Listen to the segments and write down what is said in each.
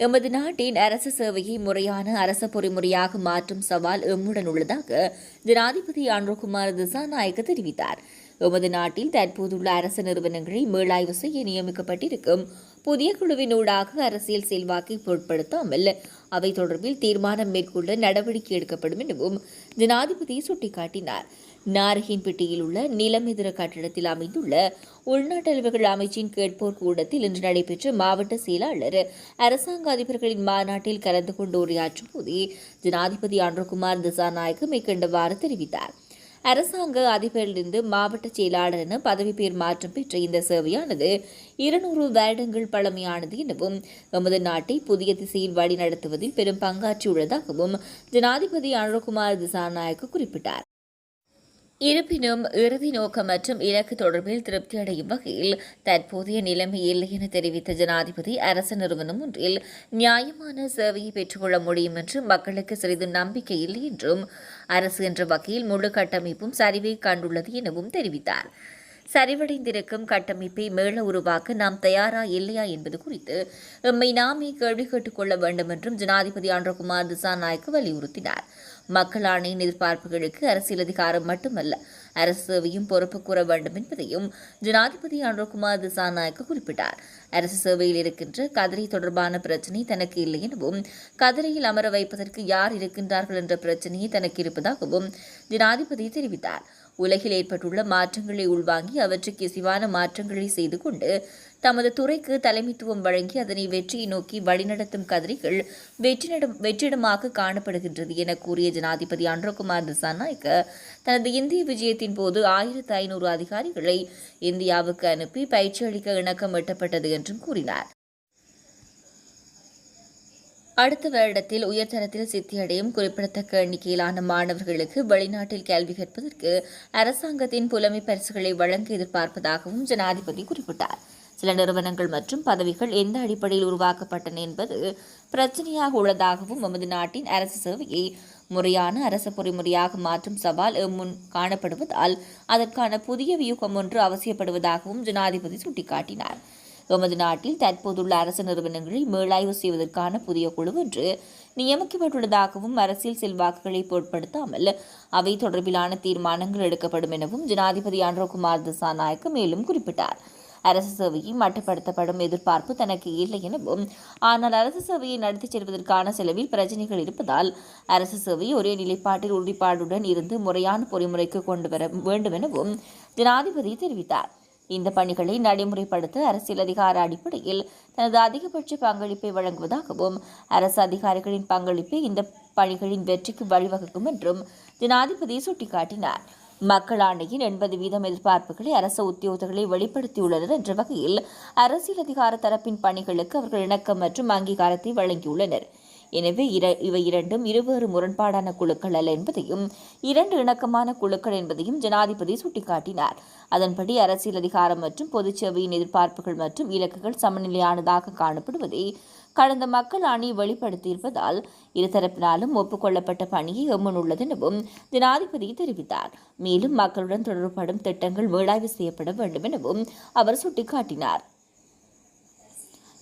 எமது நாட்டின் அரச சேவையை முறையான அரச பொறிமுறையாக மாற்றும் சவால் எம்முடன் உள்ளதாக ஜனாதிபதி அன்ரோகுமார் திசாநாயக்க தெரிவித்தார். எமது நாட்டில் தற்போதுள்ள அரசு நிறுவனங்களை மீளாய்வு செய்ய நியமிக்கப்பட்டிருக்கும் புதிய குழுவினூடாக அரசியல் செல்வாக்கை பொருட்படுத்தாமல் அவை தொடர்பில் தீர்மானம் மேற்கொள்ள நடவடிக்கை எடுக்கப்படும் எனவும் ஜனாதிபதி சுட்டிக்காட்டினார். நாரகின்பட்டியில் உள்ள நிலமெதிர கட்டிடத்தில் அமைந்துள்ள உள்நாட்டு அலுவல்கள் அமைச்சின் கேட்போர் கூடத்தில் இன்று நடைபெற்ற மாவட்ட செயலாளர் அரசாங்க அதிபர்களின் மாநாட்டில் கலந்து கொண்டு உரையாற்றும் போதே ஜனாதிபதி அன்றகுமார் திசாநாயக்க மேற்கண்டவாறு தெரிவித்தார். அரசாங்க அதிபரிலிருந்து மாவட்ட செயலாளர் என பதவி பேர் மாற்றம் பெற்ற இந்த சேவையானது இருநூறு வருடங்கள் பழமையானது எனவும் எமது நாட்டை புதிய திசையில் வழிநடத்துவதில் பெரும் பங்காற்றியுள்ளதாகவும் ஜனாதிபதி அனுரகுமார் திசாநாயக்க குறிப்பிட்டார். இருப்பினும் இறுதி நோக்கம் மற்றும் இலக்கு தொடர்பில் திருப்தி அடையும் வகையில் தற்போதைய நிலைமை இல்லை என தெரிவித்த ஜனாதிபதி அரசு நிறுவனம் ஒன்றில் நியாயமான சேவையை பெற்றுக்கொள்ள முடியும் என்று மக்களுக்கு சிறிது நம்பிக்கை இல்லை என்றும் அரசு என்ற வகையில் முழு கட்டமைப்பும் சரிவை கண்டுள்ளது எனவும் தெரிவித்தார். சரிவடைந்திருக்கும் கட்டமைப்பை மேல உருவாக்க நாம் தயாரா இல்லையா என்பது குறித்து எம்மை நாமே கேள்வி கேட்டுக்கொள்ள வேண்டும் என்றும் ஜனாதிபதி ஆண்டகுமார் திசாநாயக்க வலியுறுத்தினார். மக்கள் ஆணையின் எதிர்பார்ப்புகளுக்கு அரசியல் அதிகாரம் மட்டுமல்ல அரசு சேவையும் பொறுப்பு கூற வேண்டும் என்பதையும் ஜனாதிபதி அனுர்குமார் திசாநாயக்க குறிப்பிட்டார். அரசு சேவையில் இருக்கின்ற கதிரை தொடர்பான பிரச்சினை தனக்கு இல்லை எனவும் கதிரையில் அமர வைப்பதற்கு யார் இருக்கின்றார்கள் என்ற பிரச்சனையே தனக்கு இருப்பதாகவும் ஜனாதிபதி தெரிவித்தார். உலகில் ஏற்பட்டுள்ள மாற்றங்களை உள்வாங்கி அவற்றுக்கு இசைவான மாற்றங்களை செய்து கொண்டு தமது துறைக்கு தலைமைத்துவம் வழங்கி அதனை வெற்றியை நோக்கி வழிநடத்தும் கதிரிகள் வெற்றிடம் வெற்றிடமாக காணப்படுகின்றது என கூறிய ஜனாதிபதி அன்றகுமார் திசாநாயக்க தனது இந்திய விஜயத்தின் போது ஆயிரத்து ஐநூறு அதிகாரிகளை இந்தியாவுக்கு அனுப்பி பயிற்சி அளிக்க இணக்கம் எட்டப்பட்டது என்றும் கூறினார். அடுத்த வருடத்தில் உயர்தரத்தில் சித்தியடையும் குறிப்பிடத்தக்க எண்ணிக்கையிலான மாணவர்களுக்கு வெளிநாட்டில் கல்வி கற்பதற்கு அரசாங்கத்தின் புலமை பரிசுகளை வழங்க எதிர்பார்ப்பதாகவும் ஜனாதிபதி குறிப்பிட்டார். சில நிறுவனங்கள் மற்றும் பதவிகள் எந்த அடிப்படையில் உருவாக்கப்பட்டன என்பது பிரச்சனையாக உள்ளதாகவும் நமது நாட்டின் அரசு சேவையை முறையான அரச பொறிமுறையாக மாற்றும் சவால் முன் காணப்படுவதால் அதற்கான புதிய வியூகம் ஒன்று அவசியப்படுவதாகவும் ஜனாதிபதி சுட்டிக்காட்டினார். எமது நாட்டில் தற்போதுள்ள அரசு நிறுவனங்களை மீளாய்வு செய்வதற்கான புதிய குழு ஒன்று நியமிக்கப்பட்டுள்ளதாகவும் அரசியல் செல்வாக்குகளை பொருட்படுத்தாமல் அவை தொடர்பிலான தீர்மானங்கள் எடுக்கப்படும் எனவும் ஜனாதிபதி அன்ரோகுமார் திசாநாயக்க மேலும் குறிப்பிட்டார். அரசு சேவையை மட்டுப்படுத்தப்படும் எதிர்பார்ப்பு தனக்கு இல்லை எனவும் ஆனால் அரசு சேவையை நடத்திச் செல்வதற்கான செலவில் பிரச்சனைகள் இருப்பதால் அரசு சேவை ஒரே நிலைப்பாட்டில் உறுதிப்பாடுடன் இருந்து முறையான பொறிமுறைக்கு கொண்டு வர வேண்டும் எனவும் ஜனாதிபதி தெரிவித்தார். இந்த பணிகளை நடைமுறைப்படுத்த அரசியல் அதிகார அடிப்படையில் தனது அதிகபட்ச பங்களிப்பை வழங்குவதாகவும் அரசு அதிகாரிகளின் பங்களிப்பை இந்த பணிகளின் வெற்றிக்கு வழிவகுக்கும் என்றும் ஜனாதிபதி சுட்டிக்காட்டினார். மக்கள் ஆணையின் எண்பது வீதம் எதிர்பார்ப்புகளை அரசு உத்தியோகங்களை வெளிப்படுத்தியுள்ளனர் என்ற வகையில் அரசியல் அதிகார தரப்பின் பணிகளுக்கு அவர்கள் இணக்கம் மற்றும் அங்கீகாரத்தை வழங்கியுள்ளனர். எனவே இர இவை இரண்டும் இருவேறு முரண்பாடான குழுக்கள் அல்ல என்பதையும் இரண்டு இணக்கமான குழுக்கள் என்பதையும் ஜனாதிபதி சுட்டிக்காட்டினார். அதன்படி அரசியல் அதிகாரம் மற்றும் பொதுச்சேவையின் எதிர்பார்ப்புகள் மற்றும் இலக்குகள் சமநிலையானதாக காணப்படுவதை கடந்த மக்கள் அணி வெளிப்படுத்தியிருப்பதால் இருதரப்பினாலும் ஒப்புக்கொள்ளப்பட்ட பணியை எம்மன் எனவும் ஜனாதிபதி தெரிவித்தார். மேலும் மக்களுடன் தொடர்படும் திட்டங்கள் மீளாய்வு செய்யப்பட வேண்டும் எனவும் அவர் சுட்டிக்காட்டினார்.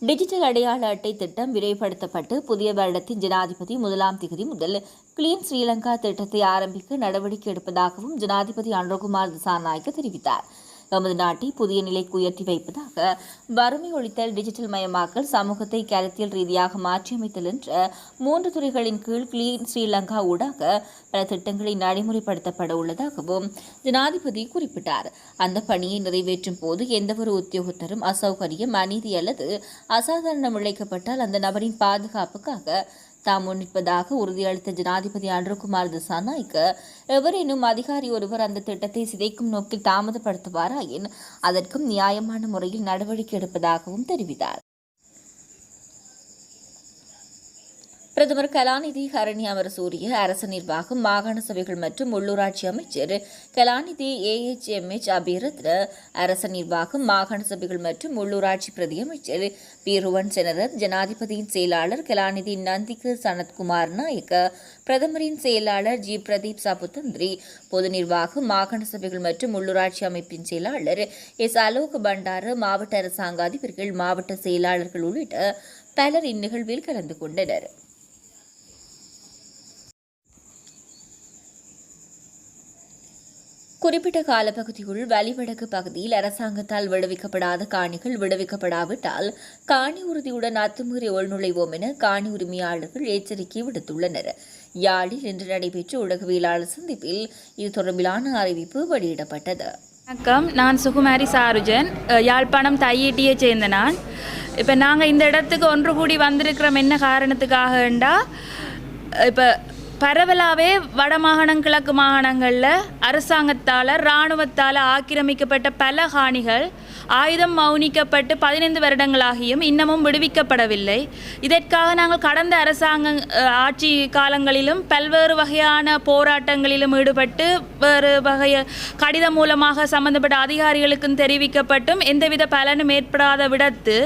டிஜிட்டல் அடையாள அட்டை திட்டம் விரைவுபடுத்தப்பட்டு புதிய வருடத்தின் ஜனாதிபதி முதலாம் திகதி முதல் கிளீன் ஸ்ரீலங்கா திட்டத்தை ஆரம்பிக்க நடவடிக்கை எடுப்பதாகவும் ஜனாதிபதி அனுரகுமார் திசாநாயக்க தெரிவித்தார். நமது நாட்டை புதிய நிலைக்கு உயர்த்தி வைப்பதாக வறுமை ஒழித்தல் டிஜிட்டல் மயமாக்கல் சமூகத்தை கருத்தியல் ரீதியாக மாற்றியமைத்தல் என்ற மூன்று துறைகளின் கீழ் கிளீன் ஸ்ரீலங்கா ஊடாக பல திட்டங்களை நடைமுறைப்படுத்தப்பட உள்ளதாகவும் ஜனாதிபதி குறிப்பிட்டார். அந்த பணியை நிறைவேற்றும் போது எந்தவொரு உத்தியோகத்தரும் அசௌகரியம் அநீதி அல்லது அசாதாரணம் இழைக்கப்பட்டால் அந்த நபரின் பாதுகாப்புக்காக தாம் முன்னிற்பதாக உறுதியளித்த ஜனாதிபதி அன்ருகுமார் திசாநாய்க்கு எவரேனும் அதிகாரி ஒருவர் அந்த திட்டத்தை சிதைக்கும் நோக்கில் தாமதப்படுத்துவாராயின் அதற்கும் நியாயமான முறையில் நடவடிக்கை எடுப்பதாகவும் தெரிவித்தார். பிரதமர் கலாநிதி ஹரணி அமரசூரிய அரசு நிர்வாகம் மாகாண சபைகள் மற்றும் உள்ளூராட்சி அமைச்சர் கலாநிதி ஏஎச்எம்எச் அபிரத்ன அரச நிர்வாகம் மாகாண சபைகள் மற்றும் உள்ளூராட்சி பிரதியமைச்சர் பீருவன் பி ருவன் செனரத் ஜனாதிபதியின் செயலாளர் கலாநிதி நந்திக்கு சனத்குமார் நாயக்க பிரதமரின் செயலாளர் ஜி பிரதீப் சாபுத்தந்திரி பொது நிர்வாகம் மாகாண சபைகள் மற்றும் உள்ளூராட்சி அமைப்பின் செயலாளர் எஸ் அலோக் பண்டாரு மாவட்ட அரசாங்க அதிபர்கள் மாவட்ட செயலாளர்கள் உள்ளிட்ட பலர் இந்நிகழ்வில் கலந்து கொண்டனர். குறிப்பிட்ட காலப்பகுதிக்குள் வலிவடக்கு பகுதியில் அரசாங்கத்தால் விடுவிக்கப்படாத காணிகள் விடுவிக்கப்படாவிட்டால் காணி உறுதியுடன் அத்துமீறி உள்நுழைவோம் என காணி உரிமையாளர்கள் எச்சரிக்கை விடுத்துள்ளனர். யாழில் இன்று நடைபெற்ற ஊடகவியலாளர் சந்திப்பில் இது தொடர்பிலான அறிவிப்பு வெளியிடப்பட்டது. வணக்கம். நான் சுகுமாரி சாருஜன். யாழ்ப்பாணம் தையீட்டியை சேர்ந்த நான். இப்போ நாங்கள் இந்த இடத்துக்கு ஒன்று கூடி வந்திருக்கிறோம். என்ன காரணத்துக்காகண்டா இப்போ பரவலாகவே வடமாகாணம் கிழக்கு மாகாணங்களில் அரசாங்கத்தால் இராணுவத்தால் ஆக்கிரமிக்கப்பட்ட பல காணிகள் ஆயுதம் மௌனிக்கப்பட்டு பதினைந்து வருடங்களாகியும் இன்னமும் விடுவிக்கப்படவில்லை. இதற்காக நாங்கள் கடந்த அரசாங்க ஆட்சி காலங்களிலும் பல்வேறு வகையான போராட்டங்களிலும் ஈடுபட்டு வேறு வகைய கடிதம் மூலமாக சம்பந்தப்பட்ட அதிகாரிகளுக்கும் தெரிவிக்கப்பட்டும் எந்தவித பலனும் ஏற்படாத விடத்து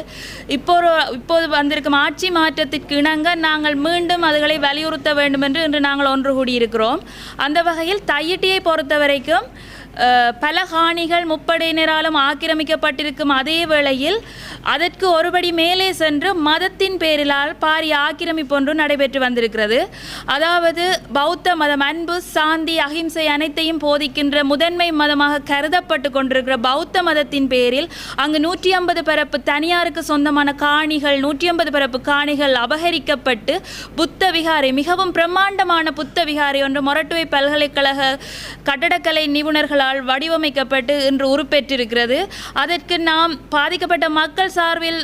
இப்போ இப்போது வந்திருக்கும் ஆட்சி மாற்றத்திற்கு இணங்க நாங்கள் மீண்டும் அதுகளை வலியுறுத்த வேண்டும் என்று இன்று நாங்கள் ஒன்று கூடியிருக்கிறோம். அந்த வகையில் தையிட்டியை பொறுத்த வரைக்கும் பல காணிகள் முப்படையினராலும் ஆக்கிரமிக்கப்பட்டிருக்கும் அதே வேளையில் அதற்கு ஒருபடி மேலே சென்று மதத்தின் பேரிலால் பாரிய ஆக்கிரமிப்பு ஒன்று நடைபெற்று வந்திருக்கிறது. அதாவது பௌத்த மதம் அன்பு சாந்தி அகிம்சை அனைத்தையும் போதிக்கின்ற முதன்மை மதமாக கருதப்பட்டு கொண்டிருக்கிற பௌத்த மதத்தின் பேரில் அங்கு நூற்றி ஐம்பது பரப்பு தனியாருக்கு சொந்தமான காணிகள் நூற்றி ஐம்பது பரப்பு காணிகள் அபகரிக்கப்பட்டு புத்த விகாரை மிகவும் பிரம்மாண்டமான புத்த விகாரை ஒன்று மொரட்டுவை பல்கலைக்கழக கட்டடக்கலை நிபுணர்கள் மக்களால் வடிவமைக்கப்பட்டு இன்று உருப்பெற்றிருக்கிறது. அதற்கு நாம் பாதிக்கப்பட்ட மக்கள் சார்பில்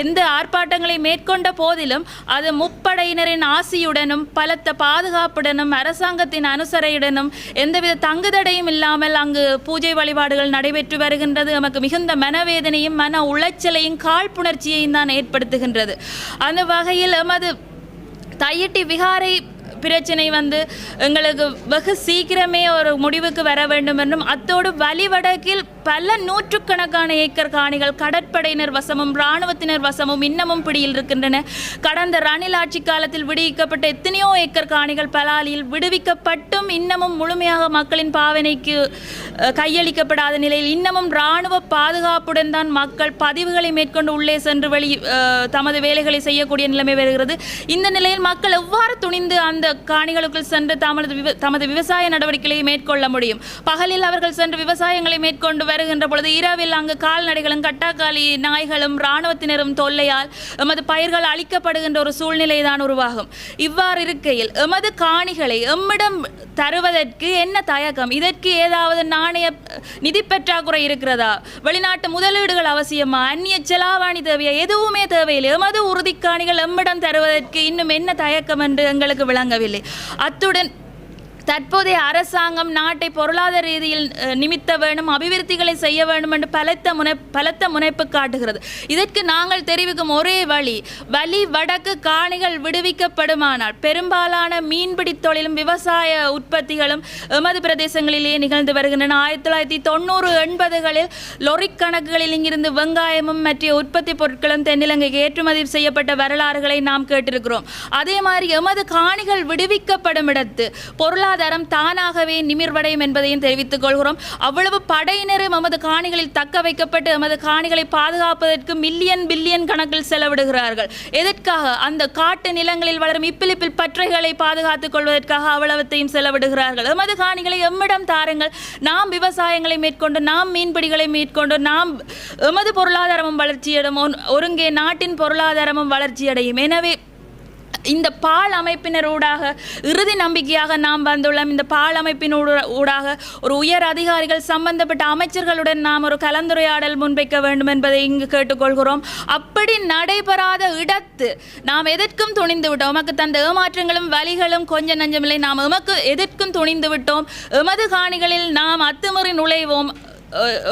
எந்த ஆர்ப்பாட்டங்களை மேற்கொண்ட போதிலும் அது முப்படையினரின் ஆசியுடனும் பலத்த பாதுகாப்புடனும் அரசாங்கத்தின் அனுசரையுடனும் எந்தவித தங்குதடையும் இல்லாமல் அங்கு பூஜை வழிபாடுகள் நடைபெற்று வருகின்றது. நமக்கு மிகுந்த மனவேதனையும் மன உளைச்சலையும் காழ்ப்புணர்ச்சியையும் தான் ஏற்படுத்துகின்றது. அந்த வகையில் எமது தையிட்டி விகாரை பிரச்சனை வந்து எங்களுக்கு வெகு சீக்கிரமே ஒரு முடிவுக்கு வர வேண்டும் என்றும் அத்தோடு வழிவடக்கில் பல நூற்றுக்கணக்கான ஏக்கர் காணிகள் கடற்படையினர் வசமும் இராணுவத்தினர் வசமும் இன்னமும் பிடியில் இருக்கின்றன. கடந்த ரணில் ஆட்சி காலத்தில் விடுவிக்கப்பட்ட எத்தனையோ ஏக்கர் காணிகள் பலாலியில் விடுவிக்கப்பட்டும் இன்னமும் முழுமையாக மக்களின் பாவனைக்கு கையளிக்கப்படாத நிலையில் இன்னமும் இராணுவ பாதுகாப்புடன் தான் மக்கள் பதிவுகளை மேற்கொண்டு உள்ளே சென்று வெளி தமது வேலைகளை செய்யக்கூடிய நிலைமை வருகிறது. இந்த நிலையில் மக்கள் எவ்வாறு துணிந்து அந்த காணிகளுக்குள் சென்று தமது விவ- தமது விவசாய நடவடிக்கைகளை மேற்கொள்ள முடியும்? பகலில் அவர்கள் சென்று விவசாயங்களை மேற்கொண்டு வருகின்ற பொழுது இரவில் அங்கு கால்நடைகளும் கட்டாக்காளி நாய்களும் இராணுவத்தினரும் தொல்லையால் எமது பயிர்கள் அழிக்கப்படுகின்ற ஒரு சூழ்நிலை தான் உருவாகும். இவ்வாறு இருக்கையில் எமது காணிகளை எம்மிடம் தருவதற்கு என்ன தயக்கம்? இதற்கு ஏதாவது நாணய நிதி பற்றாக்குறை இருக்கிறதா? வெளிநாட்டு முதலீடுகள் அவசியமா? அந்நிய செலாவணி தேவையா? எதுவுமே தேவையில்லை. எமது உறுதிக்காணிகள் எம்மிடம் தருவதற்கு இன்னும் என்ன தயக்கம் என்று எங்களுக்கு விளங்கவில்லை. அத்துடன் தற்போதைய அரசாங்கம் நாட்டை பொருளாதார ரீதியில் நிமித்த வேண்டும் அபிவிருத்திகளை செய்ய வேண்டும் என்று பலத்த முனை பலத்த முனைப்பு காட்டுகிறது. இதற்கு நாங்கள் தெரிவிக்கும் ஒரே வழி வலி வடக்கு காணிகள் விடுவிக்கப்படுமானால் பெரும்பாலான மீன்பிடி தொழிலும் விவசாய உற்பத்திகளும் எமது பிரதேசங்களிலேயே நிகழ்ந்து வருகின்றன. ஆயிரத்தி தொள்ளாயிரத்தி தொண்ணூறு எண்பதுகளில் லொரி கணக்குகளில் இங்கிருந்து வெங்காயமும் மற்ற உற்பத்தி பொருட்களும் தென்னிலங்கைக்கு ஏற்றுமதி செய்யப்பட்ட வரலாறுகளை நாம் கேட்டிருக்கிறோம். அதே மாதிரி எமது காணிகள் விடுவிக்கப்படும் இடத்து பொருளாதாரம் தானாகவே நிமிர்வடையும் என்பதையும் தெரிவித்துக் கொள்கிறோம். அவ்வளவு படையினரும் எமது காணிகளில் தக்க வைக்கப்பட்டு எமது காணிகளை பாதுகாப்பதற்கு மில்லியன் பில்லியன் கணக்கில் செலவிடுகிறார்கள். எதற்காக? அந்த காட்டு நிலங்களில் வளரும் இப்பிலிப்பில் பற்றைகளை பாதுகாத்துக் கொள்வதற்காக அவ்வளவத்தையும் செலவிடுகிறார்கள். எமது காணிகளை எம்மிடம் தாருங்கள். நாம் விவசாயங்களை மேற்கொண்டு நாம் மீன்பிடிகளை மேற்கொண்டு நாம் எமது பொருளாதாரமும் வளர்ச்சியடையும். ஒருங்கே நாட்டின் பொருளாதாரமும் வளர்ச்சியடையும். எனவே இந்த பால் அமைப்பினரூடாக இறுதி நம்பிக்கையாக நாம் வந்துள்ளோம். இந்த பால் அமைப்பின் ஊடாக ஒரு உயர் அதிகாரிகள் சம்பந்தப்பட்ட அமைச்சர்களுடன் நாம் ஒரு கலந்துரையாடல் முன்வைக்க வேண்டும் என்பதை இங்கு கேட்டுக்கொள்கிறோம். அப்படி நடைபெறாத இடத்து நாம் எதற்கும் துணிந்து விட்டோம். உமக்கு தந்த ஏமாற்றங்களும் வலிகளும் கொஞ்சம் நஞ்சமில்லை. நாம் எமக்கு எதற்கும் துணிந்து விட்டோம். எமது காணிகளில் நாம் அத்துமுறை நுழைவோம்.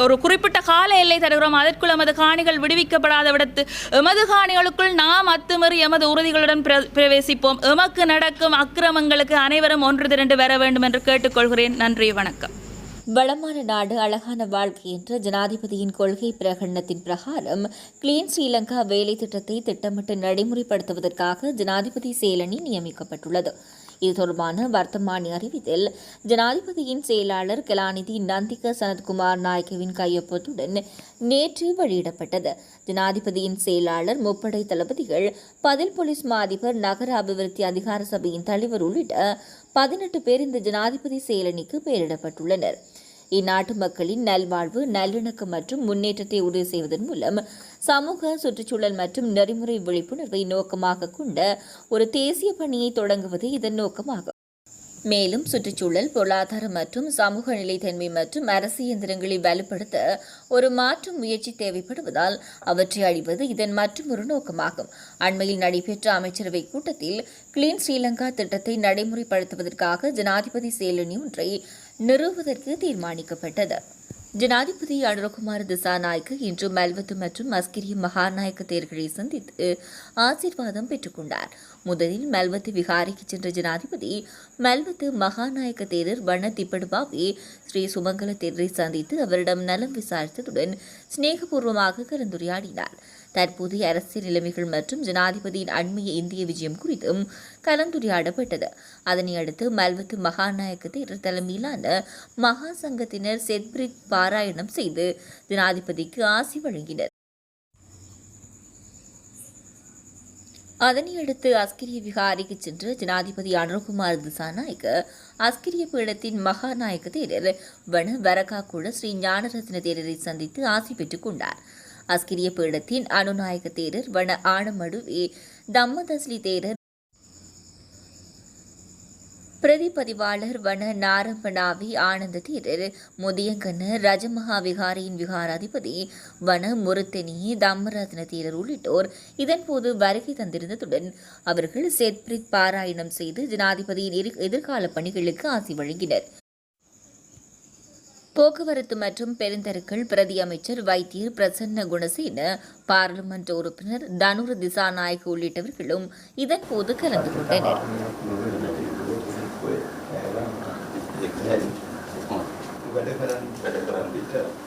ஒரு குறிப்பிட்ட கால எல்லை தருகிறோம். அதற்குள் எமது காணிகள் விடுவிக்கப்படாத விடத்து எமது காணிகளுக்குள் நாம் அத்துமறி எமது உறுதிகளுடன் பிர- பிரவேசிப்போம். எமக்கு நடக்கும் அக்கிரமங்களுக்கு அனைவரும் ஒன்று திரண்டு வர வேண்டும் என்று கேட்டுக்கொள்கிறேன். நன்றி வணக்கம். வளமான நாடு அழகான வாழ்க்கை என்ற ஜனாதிபதியின் கொள்கை பிரகடனத்தின் பிரகாரம் கிளீன் ஸ்ரீலங்கா வேலை திட்டத்தை திட்டமிட்டு நடைமுறைப்படுத்துவதற்காக ஜனாதிபதி செயலணி நியமிக்கப்பட்டுள்ளது. இது தொடர்பான வர்த்தமானி அறிவித்தல். ஜனாதிபதியின் செயலாளர் கலாநிதி நந்திக சனத்குமார் நாயக்கவின் கையொப்பத்துடன் நேற்று வெளியிடப்பட்டது. ஜனாதிபதியின் செயலாளர் முப்படை தளபதிகள் பதில் போலீஸ் மாதிபர் நகர அபிவிருத்தி அதிகார சபையின் தலைவர் உள்ளிட்ட பதினெட்டு பேர் இந்த ஜனாதிபதி செயலணிக்கு பெயரிடப்பட்டுள்ளனர். இந்நாட்டு மக்களின் நல்வாழ்வு நல்லிணக்கம் மற்றும் முன்னேற்றத்தை உறுதி செய்வதன் மூலம் சமூக சுற்றுச்சூழல் மற்றும் நெறிமுறை விழிப்புணர்வை நோக்கமாக கொண்ட ஒரு தேசிய பணியை தொடங்குவது இதன் நோக்கமாகும். மேலும் சுற்றுச்சூழல் பொருளாதார மற்றும் சமூக நிலைத்தன்மை மற்றும் அரசு இயந்திரங்களை வலுப்படுத்த ஒரு மாற்று முயற்சி தேவைப்படுவதால் அவற்றை அழிவது இதன் மற்றொரு நோக்கமாகும். அண்மையில் நடைபெற்ற அமைச்சரவை கூட்டத்தில் கிளீன் ஸ்ரீலங்கா திட்டத்தை நடைமுறைப்படுத்துவதற்காக ஜனாதிபதி செயலணி ஒன்றை நிறுவுவதற்கு தீர்மானிக்கப்பட்டது. ஜனாதிபதி அனுரகுமார் திசாநாயக்கு இன்று மல்வத்து மற்றும் மஸ்கிரிய மகாநாயக்க தேர்களை சந்தித்து ஆசீர்வாதம் பெற்றுக்கொண்டார் முதலில் மல்வத்து விகாரிக்கு சென்ற ஜனாதிபதி மல்வத்து மகாநாயக்க தேரர் வண்ண திப்படுபாவே ஸ்ரீ சுமங்கல தேரரை சந்தித்து அவரிடம் நலம் விசாரித்ததுடன் சிநேகபூர்வமாக கலந்துரையாடினார். தற்போதைய அரசியல் நிலைமைகள் மற்றும் ஜனாதிபதியின் அண்மைய இந்திய விஜயம் குறித்தும் கலந்துரையாடப்பட்டது. அதனையடுத்து மல்வத்து மகாநாயக்க தேரர் தலைமையிலான மகா சங்கத்தினர் செத்பிரித் பாராயணம் செய்து ஜனாதிபதிக்கு ஆசி வழங்கினர். அதனையடுத்து அஸ்கிரிய விகாரிக்கு சென்று ஜனாதிபதி அனுகுமார் திசாநாயக்க அஸ்கிரிய பீடத்தின் மகாநாயக்க தேரர் வன வரகா கூட ஸ்ரீ ஞானரத்ன தேரரை சந்தித்து ஆசி பெற்றுக் கொண்டார். அஸ்கிரிய பீடத்தின் அனுநாயக தேரர் வன ஆணமடுவே தம்மதஸ்லி தேரர். பிரதிபதிவாளர் வன நாரம்பனாவி ஆனந்த தேரர். முதியங்கண்ண ரஜமகா விகாரியின் விகாராதிபதி வன முருத்தனி தம்மரத்ன தேரர் உள்ளிட்டோர் இதன்போது வருகை தந்திருந்ததுடன் அவர்கள் செத்பிரித் பாராயணம் செய்து ஜனாதிபதியின் எதிர்- எதிர்கால பணிகளுக்கு ஆசி வழங்கினர். போக்குவரத்து மற்றும் பெருந்தருக்கள் பிரதி அமைச்சர் வைத்தியர் பிரசன்ன குணசேன பாராளுமன்ற உறுப்பினர் தனுர திசாநாயக் உள்ளிட்டவர்களும் இதன்போது கலந்து கொண்டனர் Gracias.